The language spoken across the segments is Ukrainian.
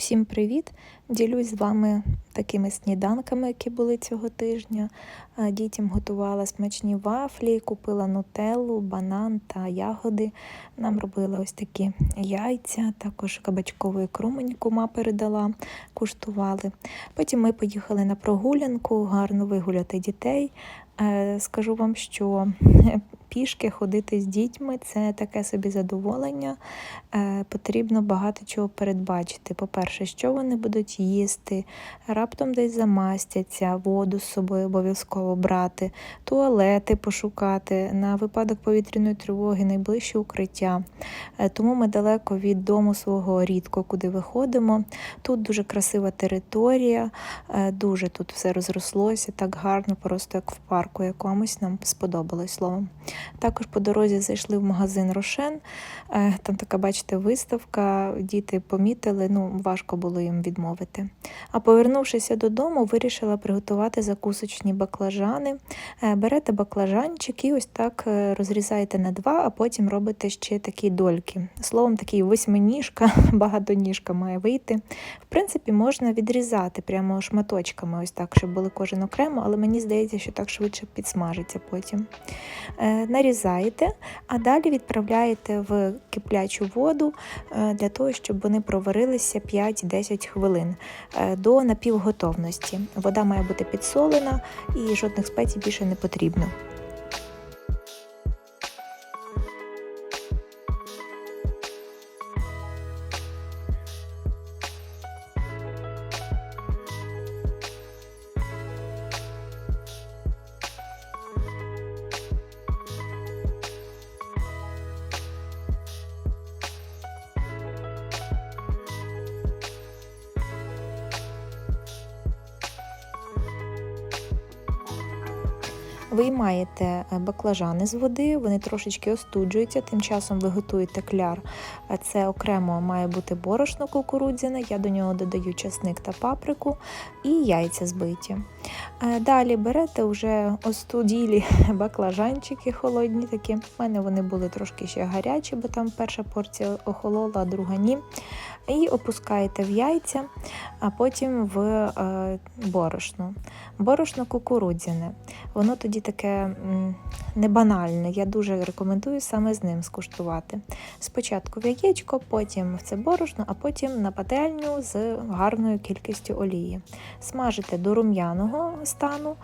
Усім привіт! Ділюсь з вами такими сніданками, які були цього тижня. Дітям готувала смачні вафлі, купила нутеллу, банан та ягоди. Нам робила ось такі яйця, також кабачкову крумень кума передала, куштували. Потім ми поїхали на прогулянку, гарно вигуляти дітей. Е, Скажу вам, що пішки ходити з дітьми це таке собі задоволення. Е, Потрібно багато чого передбачити. По-перше, що вони будуть їсти, раптом десь замастяться, воду з собою обов'язково брати, туалети пошукати, на випадок повітряної тривоги, найближче укриття. Е, Тому ми далеко від дому свого рідко куди виходимо. Тут дуже красива територія, е, дуже тут все розрослося, так гарно, просто як в парку якомусь нам сподобалось словом. Також по дорозі зайшли в магазин Рошен. Е, Там така, бачите, виставка. Діти помітили, ну важко було їм відмовити. А повернувшися додому, вирішила приготувати закусочні баклажани. Е, Берете баклажанчик і ось так е, розрізаєте на два, а потім робите ще такі дольки. Словом, такий восьминіжка, багатоніжка має вийти. В принципі, можна відрізати прямо шматочками, ось так, щоб були кожен окремо, але мені здається, що так швидше підсмажиться потім. Нарізаєте, а далі відправляєте в киплячу воду е, для того, щоб вони проварилися 5-10 хвилин е, до напівготовності. Вода має бути підсолена і жодних спецій більше не потрібно. Баклажани з води, вони трошечки остуджуються, тим часом ви готуєте кляр. Це окремо має бути борошно кукурудзяне, я до нього додаю часник та паприку і яйця збиті. Е, Далі берете вже остуділі баклажанчики холодні такі. У мене вони були трошки ще гарячі, бо там перша порція охолола, а друга ні. І опускаєте в яйця, а потім в е, борошно. Борошно кукурудзяне. Воно тоді таке не банальне. Я дуже рекомендую саме з ним скуштувати. Спочатку в яєчко, потім в це борошно, а потім на пательню з гарною кількістю олії. Смажите до рум'яного стану,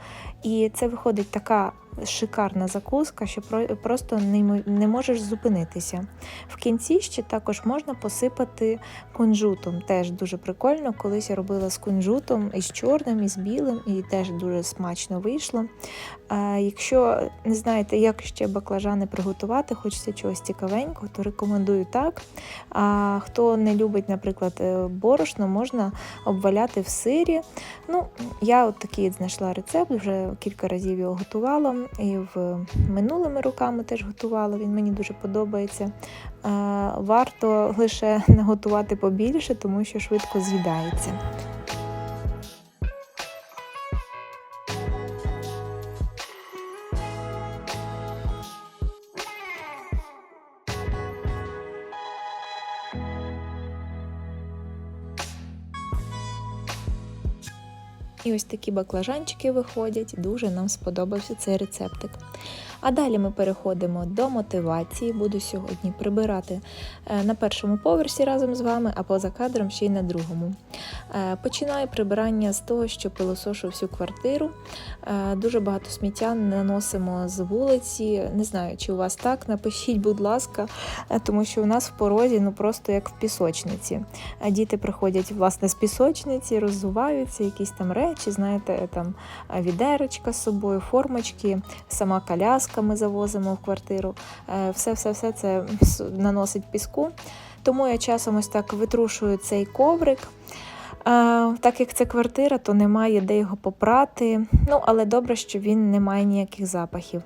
і це виходить така шикарна закуска, що про- просто не можеш зупинитися. В кінці ще також можна посипати кунжутом. Теж дуже прикольно. Колись я робила з кунжутом і з чорним, і з білим, і теж дуже смачно вийшло. Якщо не знаєте, як ще баклажани приготувати, хочеться чогось цікавенького, то рекомендую так. А хто не любить, наприклад, е, борошно, можна обваляти в сирі. Ну, я от такий знайшла рецепт, вже кілька разів його готувала. І в минулими роками теж готувала. Він мені дуже подобається. Варто лише не готувати побільше, тому що швидко з'їдається. І ось такі баклажанчики виходять. Дуже нам сподобався цей рецептик. А далі ми переходимо до мотивації. Буду сьогодні прибирати е, на першому поверсі разом з вами, а поза кадром ще й на другому. Е, Починаю прибирання з того, що пилосошу всю квартиру. Е, Дуже багато сміття наносимо з вулиці. Не знаю, чи у вас так. Напишіть, будь ласка, е, тому що у нас в порозі ну просто як в пісочниці. Діти приходять власне з пісочниці, роззуваються, якісь там речі, знаєте, там відерочка з собою, формочки, сама коляска ми завозимо в квартиру. Все-все-все це наносить піску. Тому я часом ось так витрушую цей коврик. Так як це квартира, то немає де його попрати. Ну, але добре, що він не має ніяких запахів.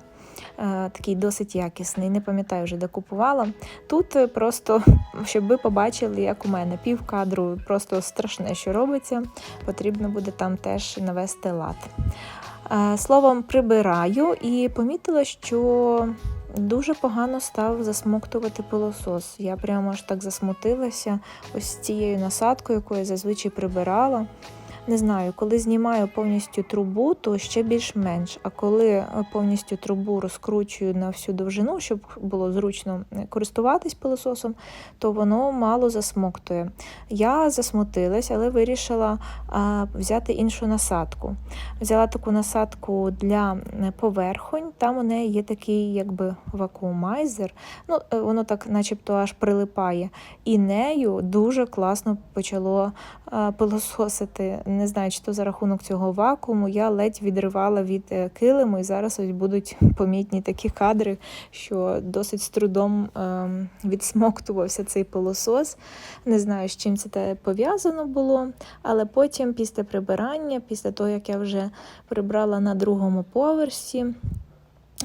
Такий досить якісний, не пам'ятаю вже де купувала. Тут е, просто, щоб ви побачили, як у мене пів кадру, просто страшне, що робиться. Потрібно буде там теж навести лад. Словом, прибираю і помітила, що дуже погано став засмоктувати пилосос. Я прямо аж так засмутилася ось цією насадкою, яку я зазвичай прибирала. Не знаю, коли знімаю повністю трубу, то ще більш-менш. А коли е, повністю трубу розкручую на всю довжину, щоб було зручно е, користуватись пилососом, то воно мало засмоктує. Я засмутилась, але вирішила а, взяти іншу насадку. Взяла таку насадку для е, поверхонь. Там у неї є такий якби вакуумайзер. Ну, воно так, начебто, аж прилипає. І нею дуже класно почало пилососити. Не знаю, чи то за рахунок цього вакууму. Я ледь відривала від е, килиму, і зараз ось будуть помітні такі кадри, що досить з трудом ем, відсмоктувався цей пилосос. Не знаю, з чим це пов'язано було, але потім, після прибирання, після того, як я вже прибрала на другому поверсі,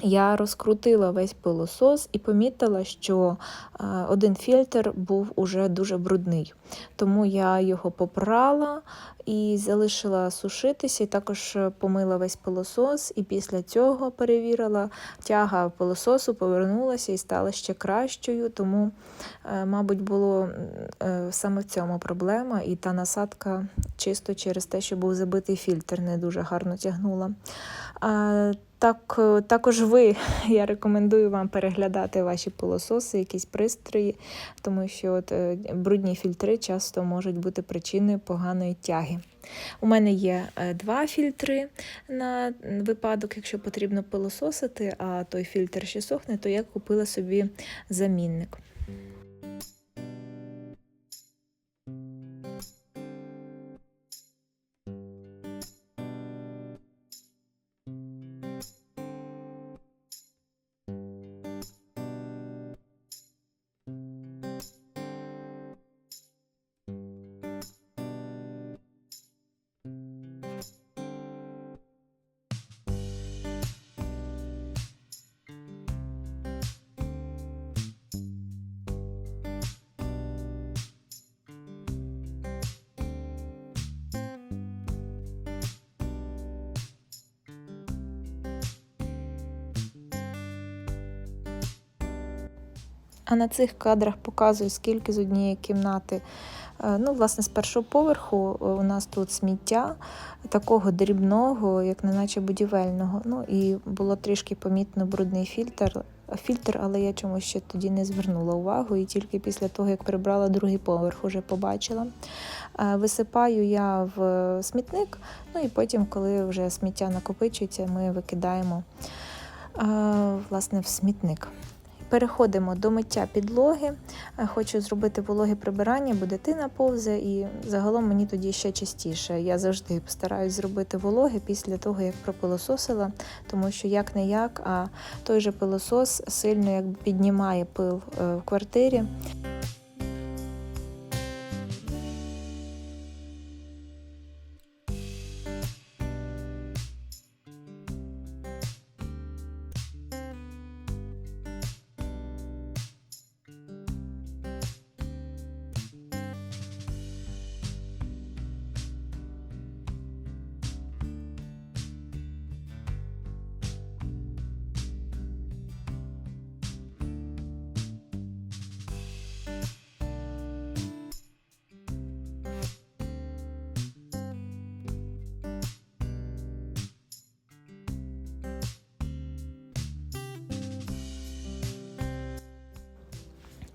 я розкрутила весь пилосос і помітила, що е, один фільтр був уже дуже брудний. Тому я його попрала і залишила сушитися, і також помила весь пилосос. І після цього перевірила, тяга пилососу повернулася і стала ще кращою. Тому, е, мабуть, було е, саме в цьому проблема, і та насадка чисто через те, що був забитий фільтр, не дуже гарно тягнула. Так, е, також ви, я рекомендую вам переглядати ваші пилососи, якісь пристрої, тому що от, е, брудні фільтри часто можуть бути причиною поганої тяги. У мене є е, два фільтри на випадок, якщо потрібно пилососити, а той фільтр ще сохне, то я купила собі замінник. А на цих кадрах показую, скільки з однієї кімнати. Е, Ну, власне, з першого поверху е, у нас тут сміття такого дрібного, як неначе будівельного. Ну і було трішки помітно брудний фільтр, фільтр, але я чомусь ще тоді не звернула увагу, і тільки після того, як прибрала другий поверх, уже побачила. Е, Висипаю я в смітник, ну і потім, коли вже сміття накопичується, ми викидаємо власне в смітник. Переходимо до миття підлоги. Е, Хочу зробити вологе прибирання, бо дитина повзе, і загалом мені тоді ще частіше. Я завжди стараюсь зробити вологе після того, як пропилососила, тому що як не як, а той же пилосос сильно якби піднімає пил е, в квартирі.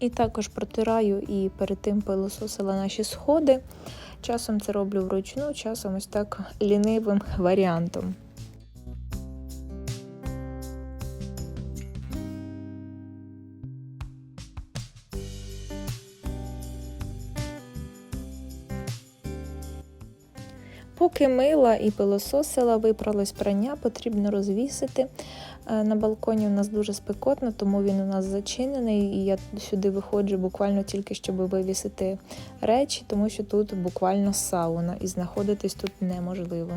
І також протираю і перед тим пилососила наші сходи. Часом це роблю вручну, часом ось так лінивим варіантом. Поки мила і пилососила, випралось прання, потрібно розвісити. Е, На балконі у нас дуже спекотно, тому він у нас зачинений, і я сюди виходжу буквально тільки, щоб вивісити речі, тому що тут буквально сауна, і знаходитись тут неможливо.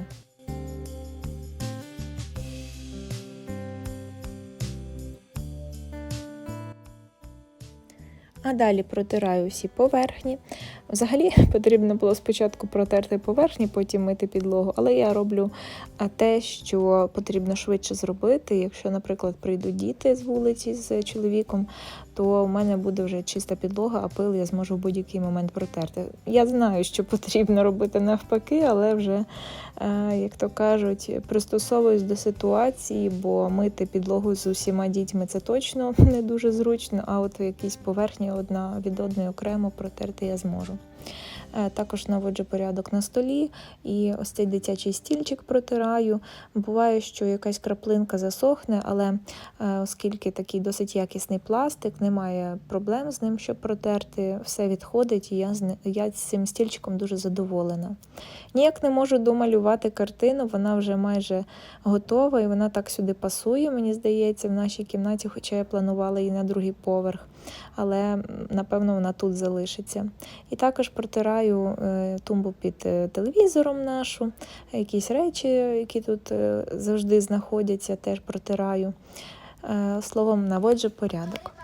А далі протираю всі поверхні. Взагалі потрібно було спочатку протерти поверхні, потім мити підлогу, але я роблю те, що потрібно швидше зробити. Якщо, наприклад, прийдуть діти з вулиці з чоловіком, то в мене буде вже чиста підлога, а пил я зможу в будь-який момент протерти. Я знаю, що потрібно робити навпаки, але вже, е, як то кажуть, пристосовуюсь до ситуації, бо мити підлогу з усіма дітьми це точно не дуже зручно. А от якісь поверхні одна від одної окремо протерти я зможу. Е, Також наводжу порядок на столі і ось цей дитячий стільчик протираю. Буває, що якась краплинка засохне, але е, оскільки такий досить якісний пластик, немає проблем з ним, щоб протерти, все відходить, і я я з цим стільчиком дуже задоволена. Ніяк не можу домалювати картину, вона вже майже готова, і вона так сюди пасує, мені здається, в нашій кімнаті, хоча я планувала її на другий поверх, але напевно вона тут залишиться. І також протираю е, тумбу під е, телевізором нашу, якісь речі, які тут е, завжди знаходяться, теж протираю. Словом, наводжу порядок.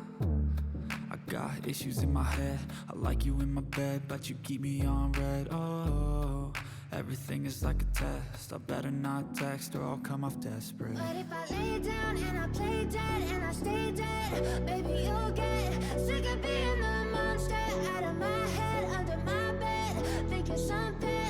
Issues in my head. I like you in my bed, but you keep me on red. Oh, everything is like a test. I better not text or I'll come off desperate. But if I lay down and I play dead and I stay dead, baby, you'll get sick of being the monster out of my head, under my bed. Think you're something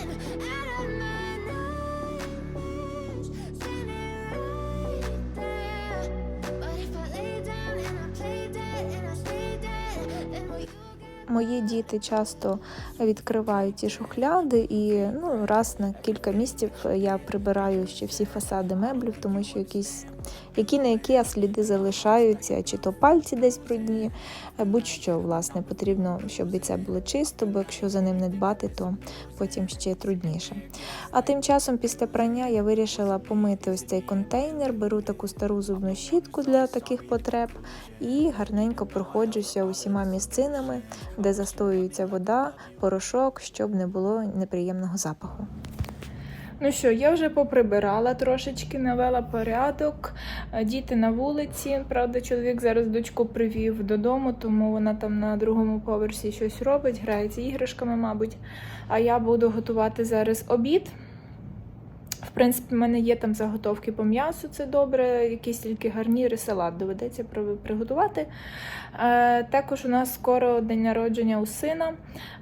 Мої діти часто відкривають ті шухляди, і ну, раз на кілька місяців я прибираю ще всі фасади меблів, тому що якісь які на які сліди залишаються, чи то пальці десь брудні, е, будь-що власне потрібно, щоб і це було чисто, бо якщо за ним не дбати, то потім ще трудніше. А тим часом, після прання, я вирішила помити ось цей контейнер, беру таку стару зубну щітку для таких потреб і гарненько проходжуся усіма місцинами, де застоюється вода, порошок, щоб не було неприємного запаху. Ну що, я вже поприбирала трошечки, навела порядок. Е, Діти на вулиці. Правда, чоловік зараз дочку привів додому, тому вона там на другому поверсі щось робить, грається іграшками, мабуть. А я буду готувати зараз обід. В принципі, в мене є там заготовки по м'ясу, це добре, якісь тільки гарніри, салат доведеться приготувати. Е, також у нас скоро день народження у сина.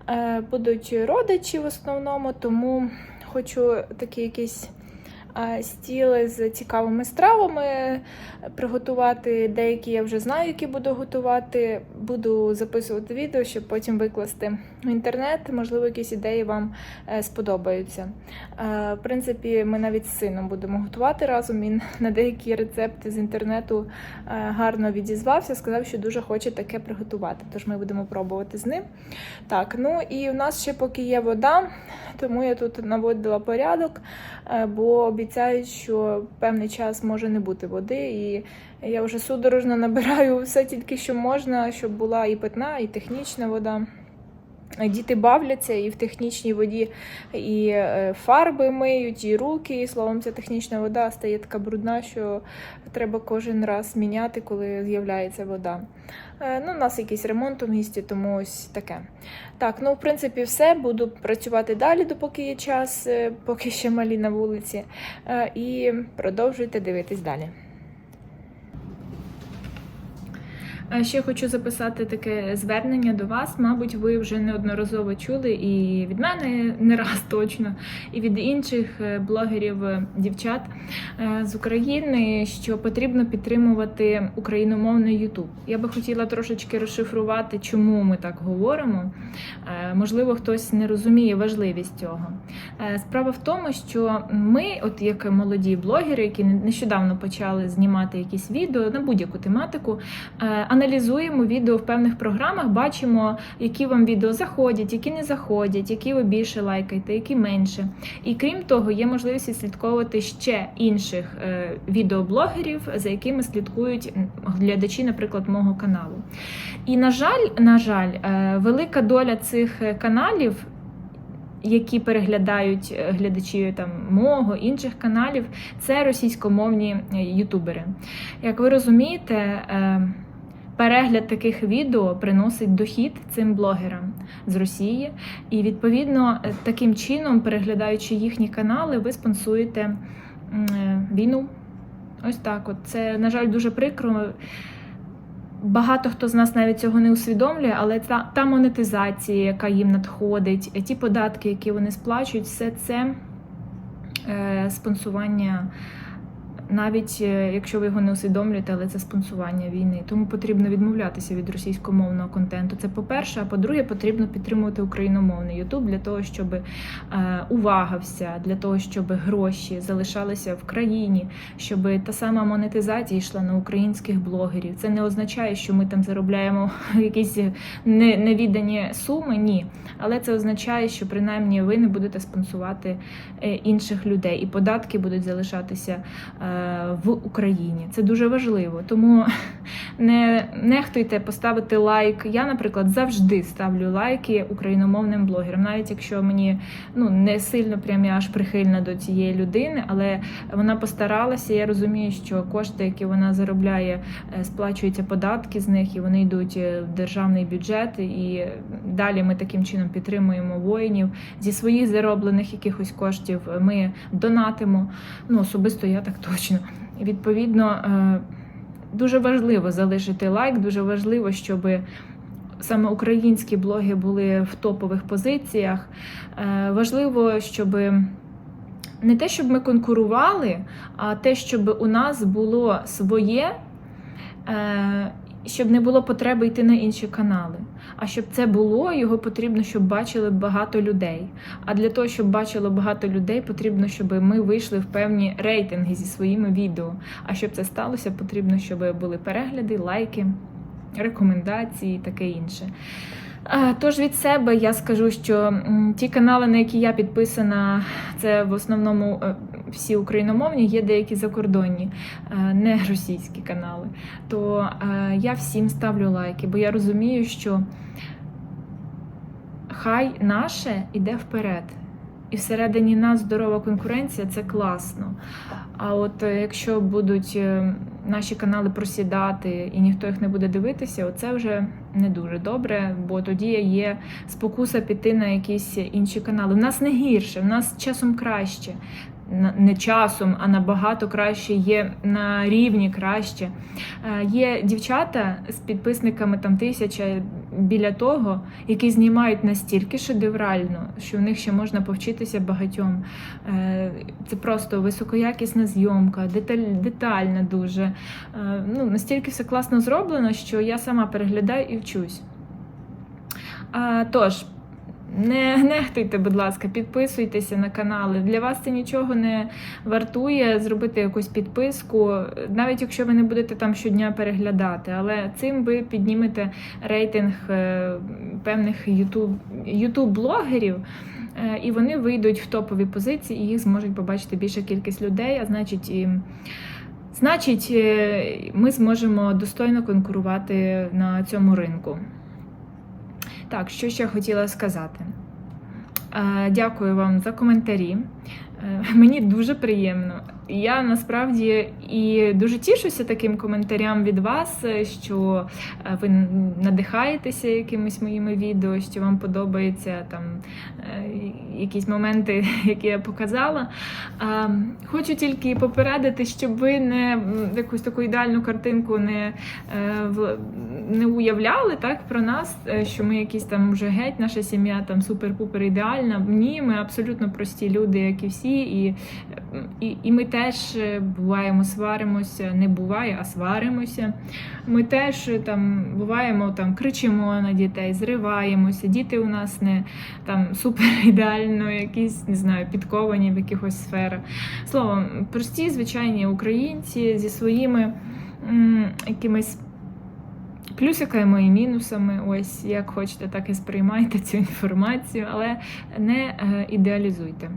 Е, будуть родичі в основному, тому хочу такі якісь е, стіли з цікавими стравами приготувати. Деякі я вже знаю, які буду готувати. Буду записувати відео, щоб потім викласти в інтернет. Можливо, якісь ідеї вам е, сподобаються. Е, В принципі, ми навіть з сином будемо готувати разом. Він на деякі рецепти з інтернету е, гарно відізвався, сказав, що дуже хоче таке приготувати. Тож ми будемо пробувати з ним. Так, ну і в нас ще поки є вода, тому я тут наводила порядок, бо обіцяють, що певний час може не бути води. І я вже судорожно набираю все тільки, що можна, щоб була і питна, і технічна вода. Діти бавляться і в технічній воді і е, фарби миють, і руки. І словом, ця технічна вода стає така брудна, що треба кожен раз міняти, коли з'являється вода. Е, Ну, у нас якийсь ремонт у місті, тому ось таке. Так, ну в принципі, все. Буду працювати далі, допоки є час, е, поки ще малі на вулиці. І продовжуйте дивитись далі. Ще хочу записати таке звернення до вас. Мабуть, ви вже неодноразово чули і від мене не раз точно, і від інших е, блогерів е, дівчат е, з України, що потрібно підтримувати україномовний Ютуб. Я би хотіла трошечки розшифрувати, чому ми так говоримо. Можливо, хтось не розуміє важливість цього. Справа в тому, що ми, от як молоді блогери, які нещодавно почали знімати якісь відео на будь-яку тематику, е, аналізуємо відео в певних програмах, бачимо, які вам відео заходять, які не заходять, які ви більше лайкаєте, які менше. І крім того, є можливість відслідковувати ще інших е, відеоблогерів, за якими слідкують глядачі, наприклад, мого каналу. І на жаль, на жаль, е, велика доля цих е, каналів. Які переглядають глядачі там мого інших каналів, це російськомовні ютубери. Як ви розумієте, перегляд таких відео приносить дохід цим блогерам з Росії, і відповідно таким чином, переглядаючи їхні канали, ви спонсуєте е, війну. Ось так. От це на жаль дуже прикро. Багато хто з нас навіть цього не усвідомлює, але та, та монетизація, яка їм надходить, ті податки, які вони сплачують, все це е, спонсування, навіть е, якщо ви його не усвідомлюєте, але це спонсування війни. Тому потрібно відмовлятися від російськомовного контенту. Це по-перше, а по-друге, потрібно підтримувати україномовний Ютуб для того, щоб е, увага вся, для того, щоб гроші залишалися в країні, щоб та сама монетизація йшла на українських блогерів. Це не означає, що ми там заробляємо якісь не- невідані суми, ні. Але це означає, що принаймні ви не будете спонсувати е, інших людей, і податки будуть залишатися в Україні. Це дуже важливо. Тому не нехтуйте поставити лайк. Я, наприклад, завжди ставлю лайки україномовним блогерам, навіть якщо мені ну не сильно прям я аж прихильна до цієї людини, але вона постаралася. Я розумію, що кошти, які вона заробляє, е, сплачуються податки з них, і вони йдуть е, в державний бюджет. І далі ми таким чином підтримуємо воїнів зі своїх зароблених якихось коштів. Ми донатимо. Ну особисто я так точно. І відповідно е, дуже важливо залишити лайк, дуже важливо, щоб саме українські блоги були в топових позиціях. Е, Важливо, щоб не те, щоб ми конкурували, а те, щоб у нас було своє, е, щоб не було потреби йти на інші канали. А щоб це було, його потрібно, щоб бачили багато людей. А для того, щоб бачило багато людей, потрібно, щоб ми вийшли в певні рейтинги зі своїми відео. А щоб це сталося, потрібно, щоб були перегляди, лайки, рекомендації і таке інше. Тож від себе я скажу, що ті канали, на які я підписана, це в основному е, всі україномовні, є деякі закордонні, е, не російські канали. То е, я всім ставлю лайки, бо я розумію, що хай наше іде вперед. І всередині нас здорова конкуренція це класно. А от якщо будуть е, наші канали просідати і ніхто їх не буде дивитися, оце вже не дуже добре, бо тоді є спокуса піти на якісь інші канали. В нас не гірше, в нас часом краще. Не часом, а набагато краще є на рівні краще. Е, Є дівчата з підписниками там тисяча біля того, які знімають настільки шедеврально, що в них ще можна повчитися багатьом. Е, Це просто високоякісна зйомка, деталь, детальна дуже. Е, Ну, настільки все класно зроблено, що я сама переглядаю і вчусь. Тож, не нехтуйте, будь ласка, підписуйтеся на канали. Для вас це нічого не вартує зробити якусь підписку, навіть якщо ви не будете там щодня переглядати. Але цим ви піднімете рейтинг е, певних ютуб, ютуб-блогерів. е, І вони вийдуть в топові позиції, і їх зможуть побачити більша кількість людей, а значить, і, значить, е, ми зможемо достойно конкурувати на цьому ринку. Так, що ще хотіла сказати? Е, Дякую вам за коментарі. Е, Мені дуже приємно. Я насправді і дуже тішуся таким коментарям від вас, е, що е, ви надихаєтеся якимись моїми відео, що вам подобаються там е, якісь моменти, які я показала. Хочу тільки попередити, щоб ви не якусь таку ідеальну картинку не, не уявляли так про нас, що ми якісь там вже геть, наша сім'я там супер-пупер ідеальна. Ні, ми абсолютно прості люди, як і всі, і, і, і ми теж е, буваємо, сваримося, не буває, а сваримося. Ми теж е, там буваємо, там кричимо на дітей, зриваємося. Діти у нас не там супер ідеально, якісь не знаю, підковані в якихось сферах. Словом, прості звичайні українці зі своїми м, якимись. Плюсиками і мінусами, ось як хочете, так і сприймайте цю інформацію, але не е, ідеалізуйте.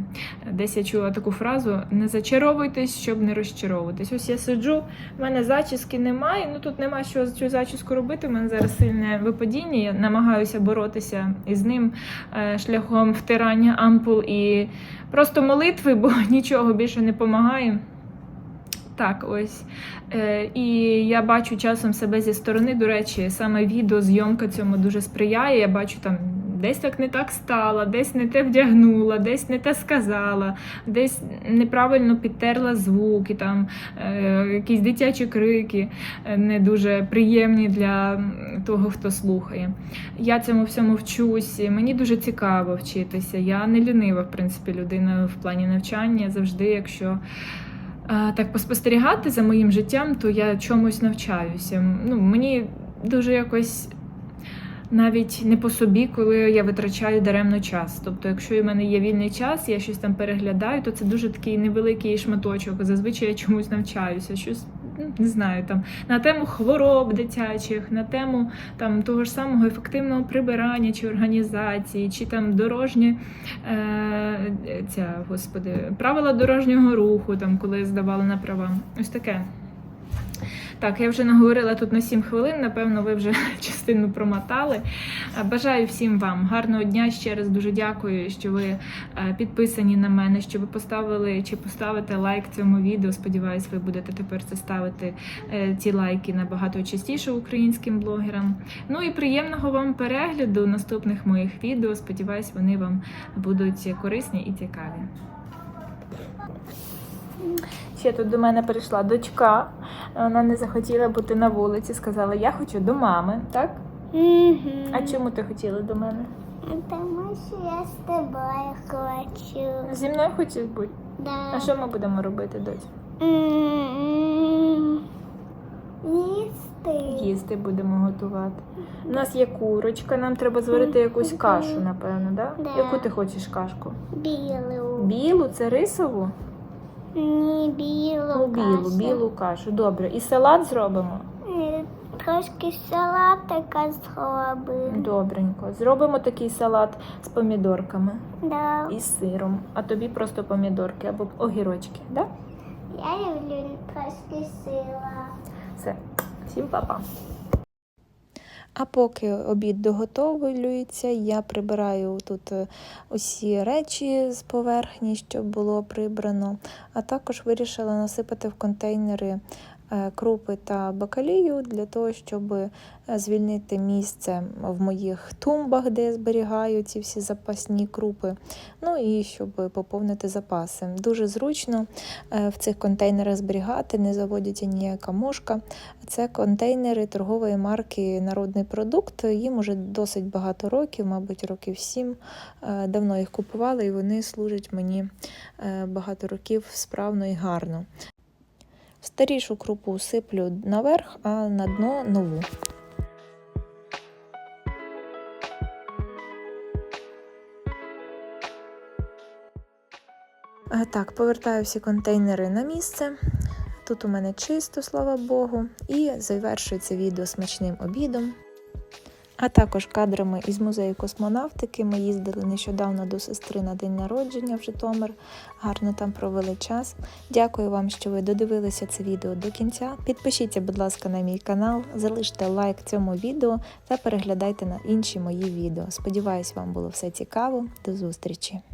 Десь я чула таку фразу: не зачаровуйтесь, щоб не розчаровуватись. Ось я сиджу, в мене зачіски немає. Ну тут нема що цю зачіску робити. У мене зараз сильне випадіння. Я намагаюся боротися із ним е, шляхом втирання ампул і просто молитви, бо нічого більше не допомагає. Так, ось. Е, і я бачу часом себе зі сторони. До речі, саме відеозйомка цьому дуже сприяє. Я бачу там. Десь так не так стала, десь не те вдягнула, десь не те сказала, десь неправильно підтерла звуки, там е, якісь дитячі крики е, не дуже приємні для того, хто слухає. Я цьому всьому вчусь. Мені дуже цікаво вчитися. Я не лінива, в принципі, людина в плані навчання. Завжди, якщо так поспостерігати за моїм життям, то я чомусь навчаюся. Ну, мені дуже якось. Навіть не по собі, коли я витрачаю даремно час. Тобто, якщо в мене є вільний час, я щось там переглядаю, то це дуже такий невеликий шматочок. Зазвичай я чомусь навчаюся, щось не знаю, там на тему хвороб дитячих, на тему там того ж самого ефективного прибирання чи організації, чи там дорожні е, ця господи, правила дорожнього руху, там коли здавали на права. Ось таке. Так, я вже наговорила тут на 7 хвилин. Напевно, ви вже частину промотали. Е, Бажаю всім вам гарного дня. Ще раз дуже дякую, що ви е, підписані на мене, що ви поставили чи поставите лайк цьому відео. Сподіваюсь, ви будете тепер це ставити е, ці лайки набагато частіше українським блогерам. Ну і приємного вам перегляду наступних моїх відео. Сподіваюсь, вони вам будуть корисні і цікаві. Ще тут до мене прийшла дочка. Вона не захотіла бути на вулиці. Сказала, я хочу до мами, так? А чому ти хотіла до мене? Тому що я з тобою хочу. Зі мною хотів бути. Да. А що ми будемо робити, доць? Їсти. Їсти будемо готувати. У нас є курочка, нам треба зварити якусь кашу, напевно, да? Да. Яку ти хочеш кашку? Білу. Білу, це рисову? Ні, білу. Ну, білу, кашу. білу кашу. Добре. І салат зробимо? Е, Трошки салатика зробимо. Добренько. Зробимо такий салат з помідорками Да. і з сиром. А тобі просто помідорки або огірочки, да? Я люблю трошки сила. Все. Всім па-па. А поки обід доготовлюється, я прибираю тут е, усі речі з поверхні, щоб було прибрано, а також вирішила насипати в контейнери крупи та бакалію для того, щоб е, звільнити місце в моїх тумбах, де я зберігаю ці всі запасні крупи. Ну і щоб поповнити запаси. Дуже зручно е, в цих контейнерах зберігати, не заводиться ніяка мошка. Це контейнери торгової марки Народний продукт. Їм уже досить багато років, мабуть, років сім. Е, Давно їх купувала і вони служать мені е, багато років справно і гарно. Старішу крупу сиплю наверх, а на дно нову. Так, повертаю всі контейнери на місце. Тут у мене чисто, слава Богу, і завершується відео смачним обідом. А також кадрами із музею космонавтики. Ми їздили нещодавно до сестри на день народження в Житомир. Гарно там провели час. Дякую вам, що ви додивилися це відео до кінця. Підпишіться, будь ласка, на мій канал, залиште лайк цьому відео та переглядайте на інші мої відео. Сподіваюсь, вам було все цікаво. До зустрічі!